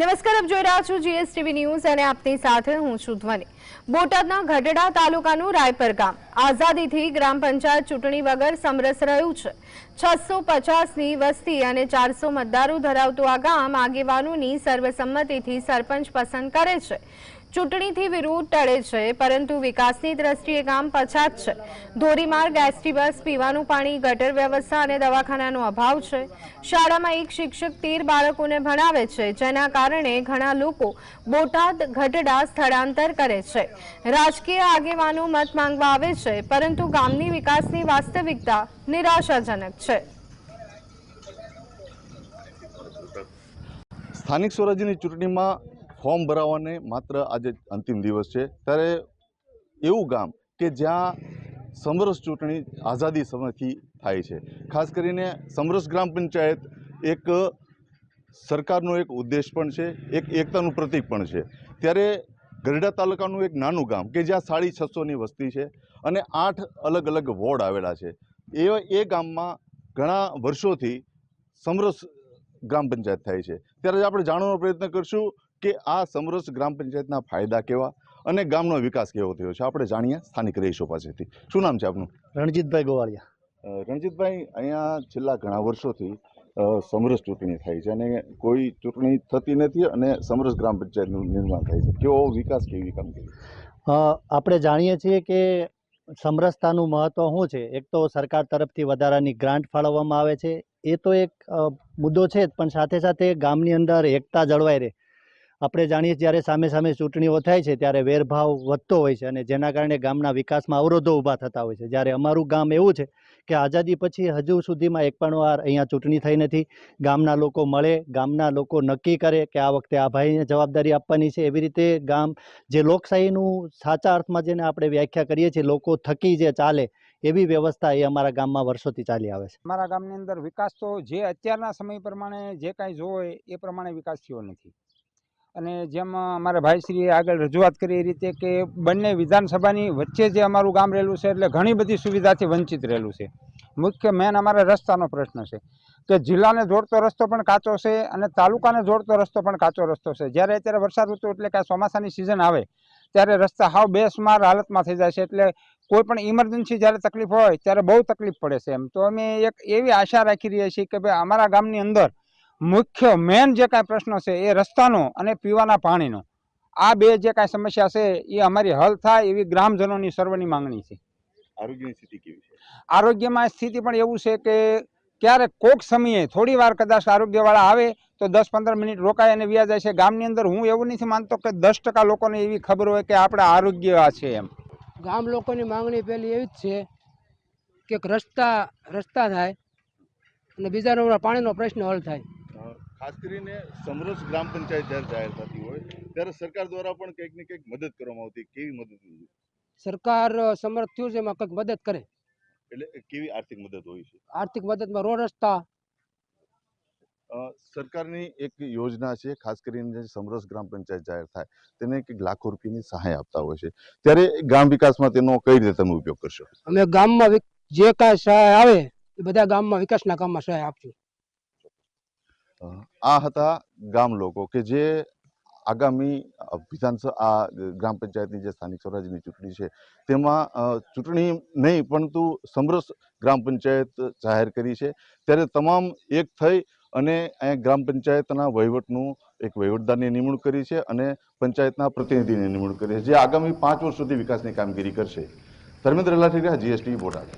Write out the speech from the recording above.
નમસ્કાર, આપ જોઈ રહ્યા છો જીએસટીવી ન્યૂઝ અને આપની સાથે હું છું ધ્વનિ. બોટાદના ગઢડા તાલુકાનું રાયપર ગામ. આઝાદીથી ગ્રામ પંચાયત ચૂંટણી વગર સમરસ રહ્યું છે. છસો પચાસની વસ્તી અને ચારસો મતદારો ધરાવતું આ ગામ આગેવાનોની સર્વસંમતિથી સરપંચ પસંદ કરે છે. ચૂંટણીથી વિરોધ ટળે છે, પરંતુ વિકાસની દ્રષ્ટિએ ગામ પછાત છે. ધોરીમાર્ગ, એસટી બસ, પીવાનું પાણી, ગટર વ્યવસ્થા અને દવાખાનાનો અભાવ છે. શાળામાં એક શિક્ષક તેર બાળકોને ભણાવે છે, જેના કારણે ઘણા લોકો બોટાદ ગઢડા સ્થળાંતર કરે છે. રાજકીય આગેવાનો મત માંગવા આવે છે, પરંતુ ગામની વિકાસની વાસ્તવિકતા નિરાશાજનક છે. સ્થાનિક સ્વરાજ્યની ચૂંટણીમાં ફોર્મ ભરાવાને માત્ર આજે અંતિમ દિવસ છે. ત્યારે એવું ગામ કે જ્યાં સમરસ ચૂંટણી આઝાદી સમયથી થાય છે. ખાસ કરીને સમરસ ગ્રામ પંચાયત એક સરકારનો એક ઉદ્દેશ પણ છે, એક એકતાનું પ્રતીક પણ છે. ત્યારે ગરડા તાલુકાનું એક નાનું ગામ કે જ્યાં સાડી છસોની વસ્તી છે અને આઠ અલગ અલગ વોર્ડ આવેલા છે. એ એ ગામમાં ઘણા વર્ષોથી સમરસ ગ્રામ પંચાયત થાય છે. ત્યારે આપણે જાણવાનો પ્રયત્ન કરશું કે આ સમરસ ગ્રામ પંચાયતના ફાયદા કેવા અને ગામનો વિકાસ કેવો થયો છે? આપણે જાણીએ સ્થાનિક રહીશો પાસેથી. શું નામ છે આપનું? રણજીતભાઈ ગોવાળિયા. રણજીતભાઈ અહીંયા છેલ્લા ઘણા વર્ષોથી સમરસ ચૂંટણી થાય છે અને કોઈ ચૂંટણી થતી નથી અને સમરસ ગ્રામ પંચાયતનું નિર્માણ થાય છે. કેવો વિકાસ કેવી કામગીરી? આપણે જાણીએ છીએ કે સમરસતાનું મહત્ત્વ શું છે? એક તો સરકાર તરફથી વધારાની ગ્રાન્ટ ફાળવવામાં આવે છે. એ તો એક મુદ્દો છે જ પણ સાથે સાથે ગામની અંદર એકતા જળવાઈ રહે. આપણે જાણીએ જ્યારે સામે સામે ચૂંટણીઓ થાય છે ત્યારે વેરભાવ વધતો હોય છે અને જેના કારણે ગામના વિકાસમાં અવરોધો ઊભા થતા હોય છે. જ્યારે અમારું ગામ એવું છે કે આઝાદી પછી હજુ સુધીમાં એક પણ વાર અહીંયા ચૂંટણી થઈ નથી. ગામના લોકો મળે, ગામના લોકો નક્કી કરે કે આ વખતે આ ભાઈને જવાબદારી આપવાની છે. એવી રીતે ગામ જે લોકશાહીનું સાચા અર્થમાં જેને આપણે વ્યાખ્યા કરીએ છીએ, લોકો થકી જે ચાલે એવી વ્યવસ્થા એ અમારા ગામમાં વર્ષોથી ચાલી આવે છે. અમારા ગામની અંદર વિકાસ તો જે અત્યારના સમય પ્રમાણે જે કાંઈ જોવે એ પ્રમાણે વિકાસ થયો નથી. અને જેમ અમારા ભાઈશ્રીએ આગળ રજૂઆત કરી એ રીતે કે બંને વિધાનસભાની વચ્ચે જે અમારું ગામ રહેલું છે એટલે ઘણી બધી સુવિધાથી વંચિત રહેલું છે. મુખ્ય મેન અમારા રસ્તાનો પ્રશ્ન છે કે જિલ્લાને જોડતો રસ્તો પણ કાચો છે અને તાલુકાને જોડતો રસ્તો પણ કાચો રસ્તો છે. જ્યારે અત્યારે વરસાદ ઋતુ એટલે કે ચોમાસાની સિઝન આવે ત્યારે રસ્તા હાવ બેસમાર હાલતમાં થઈ જાય છે. એટલે કોઈ પણ ઇમરજન્સી જ્યારે તકલીફ હોય ત્યારે બહુ તકલીફ પડે છે એમ. તો અમે એક એવી આશા રાખી રહ્યા છીએ કે ભાઈ અમારા ગામની અંદર મુખ્ય મેન જે કાંઈ પ્રશ્નો છે એ રસ્તાનો અને પીવાના પાણીનો. આ બે જે કાંઈ સમસ્યા છે એ અમારી હલ થાય એવી ગ્રામજનોની સર્વની માંગણી છે. આરોગ્યની સ્થિતિ કેવી છે? આરોગ્યમાં સ્થિતિ પણ એવું છે કે ક્યારેક કોક સમયે થોડી વાર કદાચ આરોગ્યવાળા આવે તો દસ પંદર મિનિટ રોકાય અને વ્યા જાય છે. ગામની અંદર હું એવું નથી માનતો કે દસ ટકા લોકોને એવી ખબર હોય કે આપણે આરોગ્ય આ છે એમ. ગામ લોકોની માંગણી પહેલી એવી જ છે કે રસ્તા રસ્તા થાય અને બીજા નંબર પાણીનો પ્રશ્ન હલ થાય. ખાસ કરીને સમરસ ગ્રામ પંચાયત જ્યારે જાહેર થતી હોય ત્યારે સરકાર દ્વારા પણ કંઈક ને કંઈક મદદ કરવામાં આવતી કેવી મદદ સરકાર સમર્થ થયું છે એમાં કંઈક મદદ કરે. એટલે કેવી આર્થિક મદદ હોય છે? આર્થિક મદદમાં રોડ રસ્તા. સરકારની એક યોજના છે ખાસ કરીને જે સમરસ ગ્રામ પંચાયત જાહેર થાય તેને કંઈક લાખો રૂપિયાની સહાય આપતા હોય છે. ત્યારે ગ્રામ વિકાસમાં તેનો કઈ રીતે તમે ઉપયોગ કરશો અમે ગામમાં જે કાંઈ સહાય આવે એ બધા ગામમાં વિકાસના કામમાં સહાય આપશું. આ હતા ગામ લોકો કે જે આગામી વિધાનસભા, આ ગ્રામ પંચાયતની જે સ્થાનિક સ્વરાજ્યની ચૂંટણી છે, તેમાં ચૂંટણી નહીં, પરંતુ સમરસ ગ્રામ પંચાયત જાહેર કરી છે. ત્યારે તમામ એક થઈ અને અહીંયા ગ્રામ પંચાયતના વહીવટનું એક વહીવટદારની નિમણૂક કરી છે અને પંચાયતના પ્રતિનિધિની નિમણૂક કરી છે, જે આગામી પાંચ વર્ષ સુધી વિકાસની કામગીરી કરશે. ધર્મેન્દ્ર લાઠીરા જીએસટી બોટાદ.